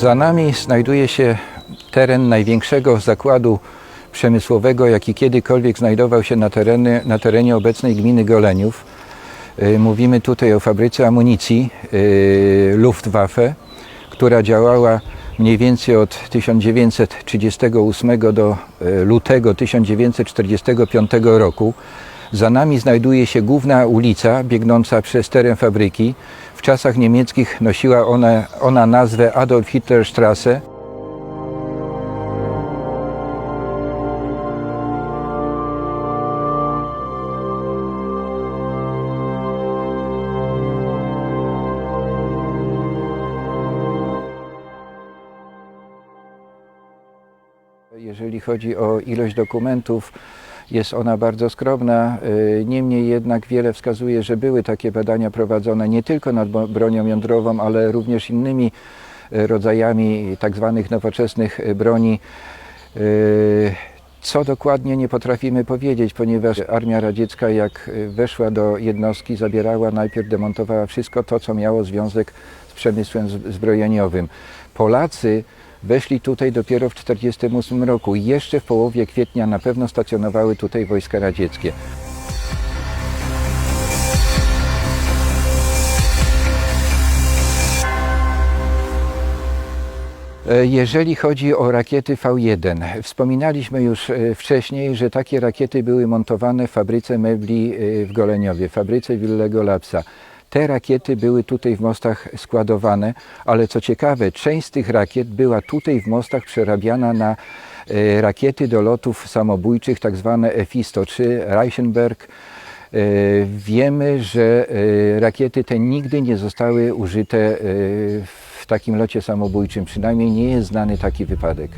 Za nami znajduje się teren największego zakładu przemysłowego, jaki kiedykolwiek znajdował się na, tereny, na terenie obecnej gminy Goleniów. Y, Mówimy tutaj o fabryce amunicji y, Luftwaffe, która działała mniej więcej od 1938 do y, lutego 1945 roku. Za nami znajduje się główna ulica biegnąca przez teren fabryki. W czasach niemieckich nosiła ona, ona nazwę Adolf Hitler Straße. Jeżeli chodzi o ilość dokumentów, jest ona bardzo skromna. y, Niemniej jednak wiele wskazuje, że były takie badania prowadzone nie tylko nad bronią jądrową, ale również innymi y, rodzajami tak zwanych nowoczesnych y, broni. Co dokładnie nie potrafimy powiedzieć, ponieważ Armia Radziecka jak weszła do jednostki, zabierała najpierw, demontowała wszystko to, co miało związek z przemysłem zbrojeniowym. Polacy weszli tutaj dopiero w 1948 roku. Jeszcze w połowie kwietnia na pewno stacjonowały tutaj wojska radzieckie. E, Jeżeli chodzi o rakiety V1, wspominaliśmy już e, wcześniej, że takie rakiety były montowane w fabryce mebli e, w Goleniowie, fabryce Willego Lapsa. Te rakiety były tutaj w mostach składowane, ale co ciekawe, część z tych rakiet była tutaj w mostach przerabiana na e, rakiety do lotów samobójczych, tak zwane FI-103 Reichenberg. E, Wiemy, że e, rakiety te nigdy nie zostały użyte w takim locie samobójczym. Przynajmniej nie jest znany taki wypadek.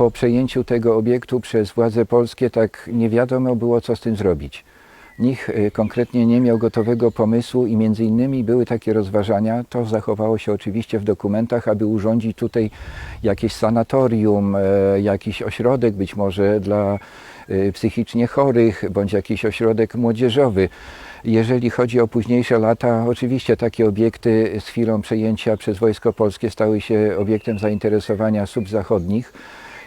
Po przejęciu tego obiektu przez władze polskie tak nie wiadomo było, co z tym zrobić. Nikt y, konkretnie nie miał gotowego pomysłu i między innymi były takie rozważania, to zachowało się oczywiście w dokumentach, aby urządzić tutaj jakieś sanatorium, e, jakiś ośrodek być może dla y, psychicznie chorych, bądź jakiś ośrodek młodzieżowy. Jeżeli chodzi o późniejsze lata, oczywiście takie obiekty z chwilą przejęcia przez Wojsko Polskie stały się obiektem zainteresowania subzachodnich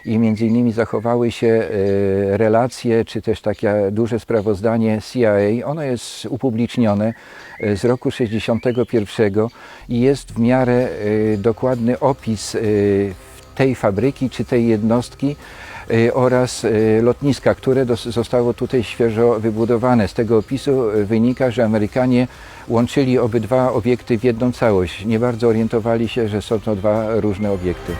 i między innymi zachowały się e, relacje, czy też takie duże sprawozdanie CIA. Ono jest upublicznione e, z roku 61 i jest w miarę e, dokładny opis tej fabryki, czy tej jednostki oraz lotniska, które zostało tutaj świeżo wybudowane. Z tego opisu wynika, że Amerykanie łączyli obydwa obiekty w jedną całość. Nie bardzo orientowali się, że są to dwa różne obiekty.